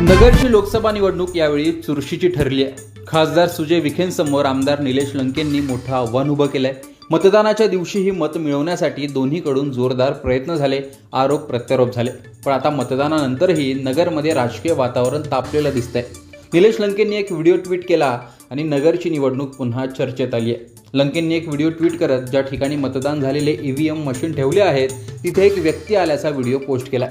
नगरची लोकसभा निवडणूक यावेळी चुरशीची ठरली आहे. खासदार सुजय विखेंसमोर आमदार निलेश लंकेंनी मोठं आव्हान उभं केलंय. मतदानाच्या दिवशीही मत मिळवण्यासाठी दोन्हीकडून जोरदार प्रयत्न झाले आरोप प्रत्यारोप झाले. पण आता मतदानानंतरही नगरमध्ये राजकीय वातावरण तापलेलं दिसतंय. निलेश लंकेंनी एक व्हिडिओ ट्विट केला आणि नगरची निवडणूक पुन्हा चर्चेत आली आहे. लंकेंनी एक व्हिडिओ ट्विट करत ज्या ठिकाणी मतदान झालेले ईव्हीएम मशीन ठेवले आहेत तिथे एक व्यक्ती आल्याचा व्हिडिओ पोस्ट केला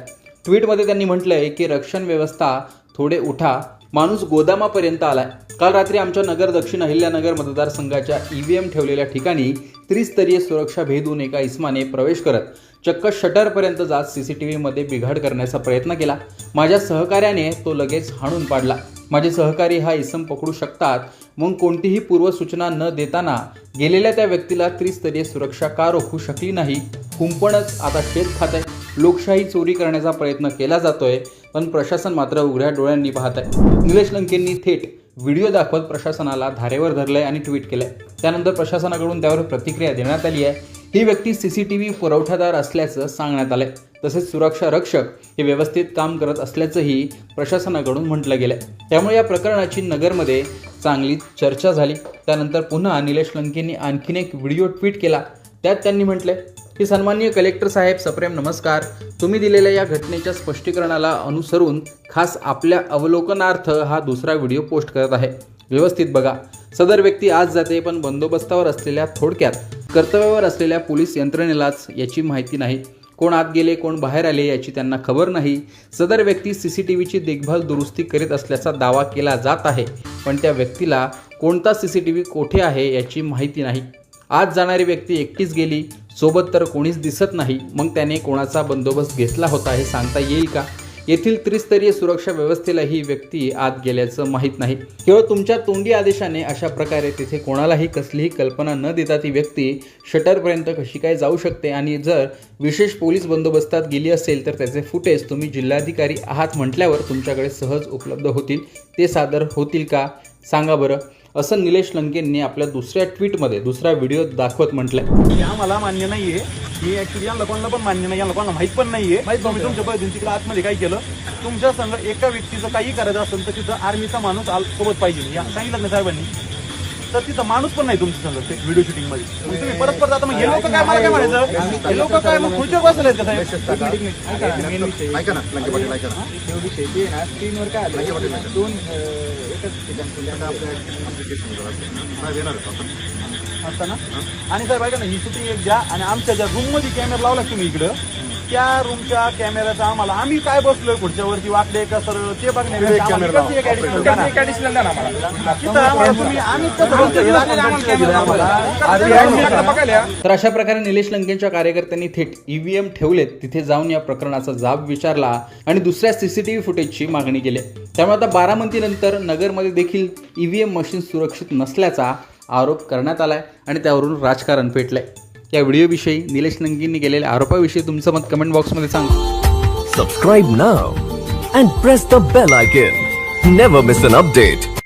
ट्विटमध्ये त्यांनी म्हटलंय की रक्षण व्यवस्था थोडे उठा. माणूस गोदामापर्यंत आलाय. काल रात्री आमच्या नगर दक्षिण अहिल्यानगर मतदारसंघाच्या ईव्हीएम ठेवलेल्या ठिकाणी त्रिस्तरीय सुरक्षा भेदून एका इस्माने प्रवेश करत चक्क शटरपर्यंत जात सीसीटीव्हीमध्ये बिघाड करण्याचा प्रयत्न केला. माझ्या सहकार्याने तो लगेच हाणून पाडला. माझे सहकारी हा इसम पकडू शकतात मग कोणतीही पूर्वसूचना न देताना गेलेल्या त्या व्यक्तीला त्रिस्तरीय सुरक्षा का रोखू शकली नाही? कुंपणच आता शेत खात आहे लोकशाही चोरी करण्याचा प्रयत्न केला जातोय पण प्रशासन मात्र उघड्या डोळ्यांनी पाहत आहे निलेश लंकेंनी थेट व्हिडिओ दाखवत प्रशासनाला धारेवर धरलंय आणि ट्विट केलंय. त्यानंतर प्रशासनाकडून त्यावर प्रतिक्रिया देण्यात आली आहे. ही व्यक्ती सी सी टी व्ही पुरवठादार असल्याचं सांगण्यात आलंय. तसेच सुरक्षा रक्षक हे व्यवस्थित काम करत असल्याचंही प्रशासनाकडून म्हटलं गेलंय. त्यामुळे या प्रकरणाची नगरमध्ये चांगली चर्चा झाली. त्यानंतर पुन्हा निलेश लंकेंनी आणखीन एक व्हिडिओ ट्विट केला. त्यात त्यांनी म्हटलंय की सन्माननीय कलेक्टर साहेब सप्रेम नमस्कार. तुम्ही दिलेल्या या घटनेच्या स्पष्टीकरणाला अनुसरून खास आपल्या अवलोकनार्थ हा दुसरा व्हिडिओ पोस्ट करत आहे. व्यवस्थित बघा. सदर व्यक्ती आज जाते पण बंदोबस्तावर असलेल्या थोडक्यात कर्तव्यावर असलेल्या पोलीस यंत्रणेलाच याची माहिती नाही. कोण आत गेले कोण बाहेर आले याची त्यांना खबर नाही. सदर व्यक्ती सी सी टी व्हीची देखभाल दुरुस्ती करीत असल्याचा दावा केला जात आहे पण त्या व्यक्तीला कोणता सी सी टी व्ही कोठे आहे याची माहिती नाही. आज जाणारी व्यक्ती एकटीच गेली सोबत तर कोणीच दिसत नाही मग त्याने कोणाचा बंदोबस्त घेतला होता हे सांगता येईल का? येथील त्रिस्तरीय सुरक्षा व्यवस्थेला ही व्यक्ती आत गेल्याचं माहीत नाही. केवळ तुमच्या तोंडी आदेशाने अशा प्रकारे तिथे कोणालाही कसलीही कल्पना न देता ती व्यक्ती शटरपर्यंत कशी काय जाऊ शकते आणि जर विशेष पोलीस बंदोबस्तात गेली असेल तर त्याचे फुटेज तुम्ही जिल्हाधिकारी आहात म्हटल्यावर तुमच्याकडे सहज उपलब्ध होतील. ते सादर होतील का? सांगा बरं. असं निलेश लंकेंनी आपल्या दुसऱ्या ट्विटमध्ये दुसरा व्हिडिओ दाखवत म्हटलंय. हे आम्हाला मान्य नाहीये. ही ऍक्च्युली यांना कोणाला पण मान्य नाही यांना कोणाला माहीत पण नाहीये. तुम्ही तुमच्या तिकडे आतमध्ये काय केलं? तुमच्या संघ एका व्यक्तीचं काही करायचं असेल तर तिथं आर्मीचा माणूस आल- सोबत पाहिजे. या सांगितलं ना साहेबांनी. तर तिथं माणूस पण नाही तुमच्या संघ ते व्हिडिओ शूटिंगमध्ये तुम्ही परत परत आता मग हे लोक काय मला काय म्हणायचं? हे लोक काय मग खुर्चीवर बसले का साहेब? ऐका ना लंके पाटील ऐका ना. स्क्रीनवर काय दोन अं, एकच ठिकाणी आता आपल्या application वर असतं. साहेब येणार आहेत आपण. असतं ना आणि साहेब ऐका ना ही शूटिंग एक द्या आणि आमच्या ज्या रूममध्ये कॅमेरा लावला तुम्ही इकडं त्या रूमच्या कॅमेऱ्याचा आम्हाला आम्ही काय बसलोय खुर्च्या वरती वाकडे का सरळ ते बघण्यापेक्षा आम्हाला इकडची एक additional द्या ना. तिथं आम्हाला तुम्ही आम्ही कसं बसतोय दाखवा, आम्हाला camera आम्हाला. तर अशा प्रकारे निलेश लंकेंच्या कार्यकर्त्यांनी थेट ईव्हीएम ठेवलेत तिथे जाऊन या प्रकरणाचा जाब विचारला आणि दुसऱ्या सीसीटीव्ही फुटेजची मागणी केली त्यामुळे आता बारामतीनंतर नगरमध्ये देखील ई व्ही एम मशीन सुरक्षित नसल्याचा आरोप करण्यात आला आहे आणि त्यावरून राजकारण पेटलंय. या व्हिडिओविषयी निलेश नंगींनी केलेल्या आरोपाविषयी तुमचं मत कमेंट बॉक्समध्ये सांगा. Subscribe now and press the bell icon never miss an update